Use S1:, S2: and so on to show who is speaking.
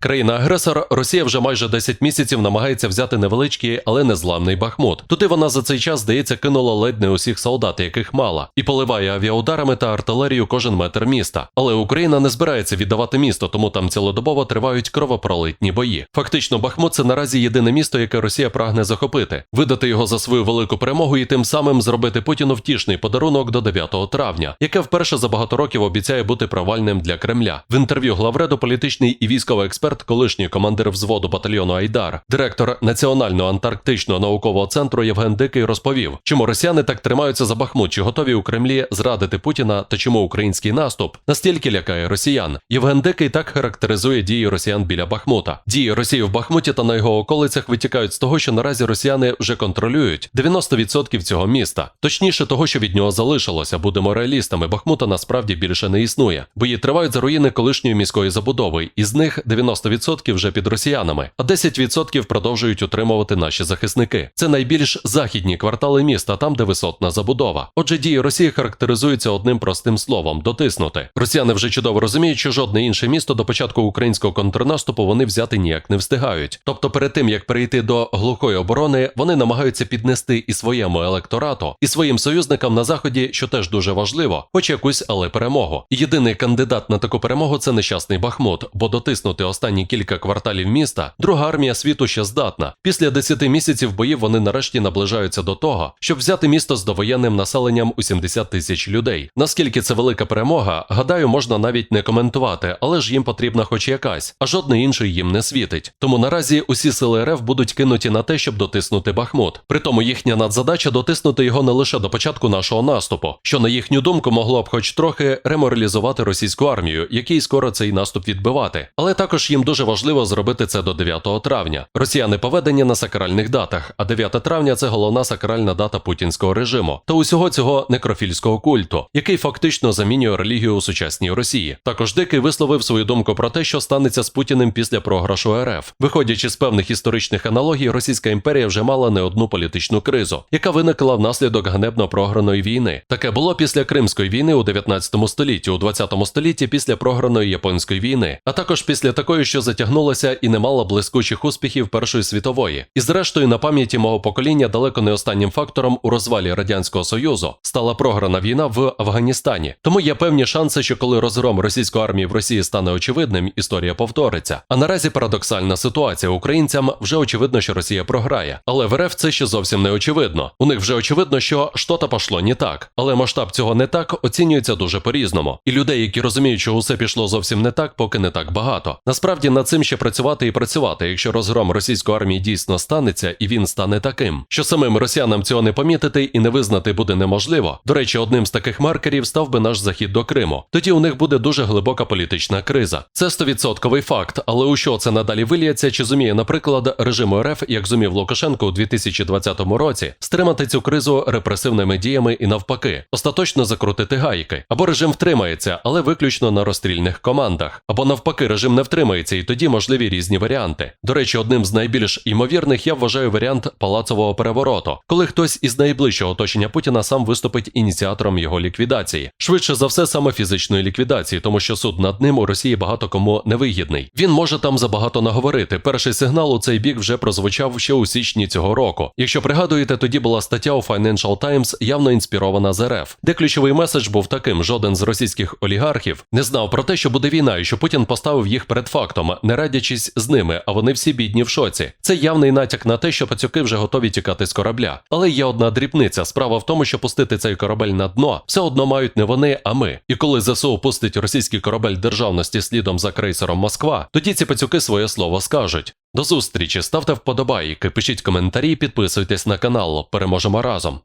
S1: Країна-агресор Росія вже майже 10 місяців намагається взяти невеличкий, але незламний Бахмут. Туди вона за цей час, здається, кинула ледь не усіх солдат, яких мала, і поливає авіаударами та артилерію кожен метр міста. Але Україна не збирається віддавати місто, тому там цілодобово тривають кровопролитні бої. Фактично, Бахмут це наразі єдине місто, яке Росія прагне захопити, видати його за свою велику перемогу і тим самим зробити Путіну втішний подарунок до 9 травня, яке вперше за багато років обіцяє бути провальним для Кремля. В інтерв'ю главреду політичний і військовий експерт, колишній командир взводу батальйону Айдар, директор Національного антарктичного наукового центру Євген Дикий розповів, чому росіяни так тримаються за Бахмут, чи готові у Кремлі зрадити Путіна та чому український наступ настільки лякає росіян. Євген Дикий так характеризує дії росіян біля Бахмута. Дії Росії в Бахмуті та на його околицях витікають з того, що наразі росіяни вже контролюють 90% цього міста. Точніше, того, що від нього залишилося, будемо реалістами. Бахмута насправді більше не існує. Бої тривають за руїни колишньої міської забудови, із них 90% вже під росіянами, а 10% продовжують утримувати наші захисники. Це найбільш західні квартали міста, там де висотна забудова. Отже, дії Росії характеризуються одним простим словом дотиснути. Росіяни вже чудово розуміють, що жодне інше місто до початку українського контрнаступу вони взяти ніяк не встигають. Тобто, перед тим як перейти до глухої оборони, вони намагаються піднести і своєму електорату, і своїм союзникам на заході, що теж дуже важливо, хоч якусь, але перемогу. Єдиний кандидат на таку перемогу це нещасний Бахмут, бо дотиснути останні кілька кварталів міста, друга армія світу ще здатна. Після 10 місяців боїв вони нарешті наближаються до того, щоб взяти місто з довоєнним населенням у 70 тисяч людей. Наскільки це велика перемога, гадаю, можна навіть не коментувати, але ж їм потрібна хоч якась, а жодний інший їм не світить. Тому наразі усі сили РФ будуть кинуті на те, щоб дотиснути Бахмут. Притому їхня надзадача дотиснути його не лише до початку нашого наступу, що на їхню думку могло б хоч трохи реморалізувати російську армію, який скоро цей наступ відбивати. Але також їм дуже важливо зробити це до 9 травня. Росіяни поведені на сакральних датах, а 9 травня це головна сакральна дата путінського режиму та усього цього некрофільського культу, який фактично замінює релігію у сучасній Росії. Також Дикий висловив свою думку про те, що станеться з Путіним після програшу РФ. Виходячи з певних історичних аналогій, Російська імперія вже мала не одну політичну кризу, яка виникла внаслідок ганебно програної війни. Таке було після Кримської війни у 19 столітті, у 20 столітті після програної японської війни, а також після такої, що затягнулася і не мала блискучих успіхів Першої світової. І зрештою, на пам'яті мого покоління далеко не останнім фактором у розвалі радянського союзу стала програна війна в Афганістані. Тому є певні шанси, що коли розгром російської армії в Росії стане очевидним, історія повториться. А наразі парадоксальна ситуація українцям вже очевидно, що Росія програє. Але в РФ це ще зовсім не очевидно. У них вже очевидно, що що-то пошло не так. Але масштаб цього не так оцінюється дуже по-різному. І людей, які розуміють, що усе пішло зовсім не так, поки не так багато. Насправді над цим ще працювати і працювати, якщо розгром російської армії дійсно станеться, і він стане таким, що самим росіянам цього не помітити і не визнати буде неможливо. До речі, одним з таких маркерів став би наш захід до Криму. Тоді у них буде дуже глибока політична криза. Це стовідсотковий факт, але у що це надалі виліється, чи зуміє, наприклад, режиму РФ, як зумів Лукашенко у 2020 році, стримати цю кризу репресивними діями і навпаки, остаточно закрутити гайки, або режим втримається, але виключно на розстрільних командах, або навпаки, режим не втримається, і тоді можливі різні варіанти. До речі, одним з найбільш імовірних я вважаю варіант палацового перевороту, коли хтось із найближчого оточення Путіна сам виступить ініціатором його ліквідації. Швидше за все, саме фізичної ліквідації, тому що суд над ним у Росії багато кому невигідний. Він може там забагато наговорити. Перший сигнал у цей бік вже прозвучав ще у січні цього року. Якщо пригадуєте, тоді була стаття у Financial Times, явно інспірована з РФ, де ключовий меседж був таким: жоден з російських олігархів не знав про те, що буде війна, і що Путін поставив їх перед фактом, не радячись з ними, а вони всі бідні в шоці. Це явний натяк на те, що пацюки вже готові тікати з корабля. Але є одна дрібниця. Справа в тому, що пустити цей корабель на дно все одно мають не вони, а ми. І коли ЗСУ пустить російський корабель державності слідом за крейсером Москва, тоді ці пацюки своє слово скажуть. До зустрічі, ставте вподобайки, пишіть коментарі, підписуйтесь на канал. Переможемо разом.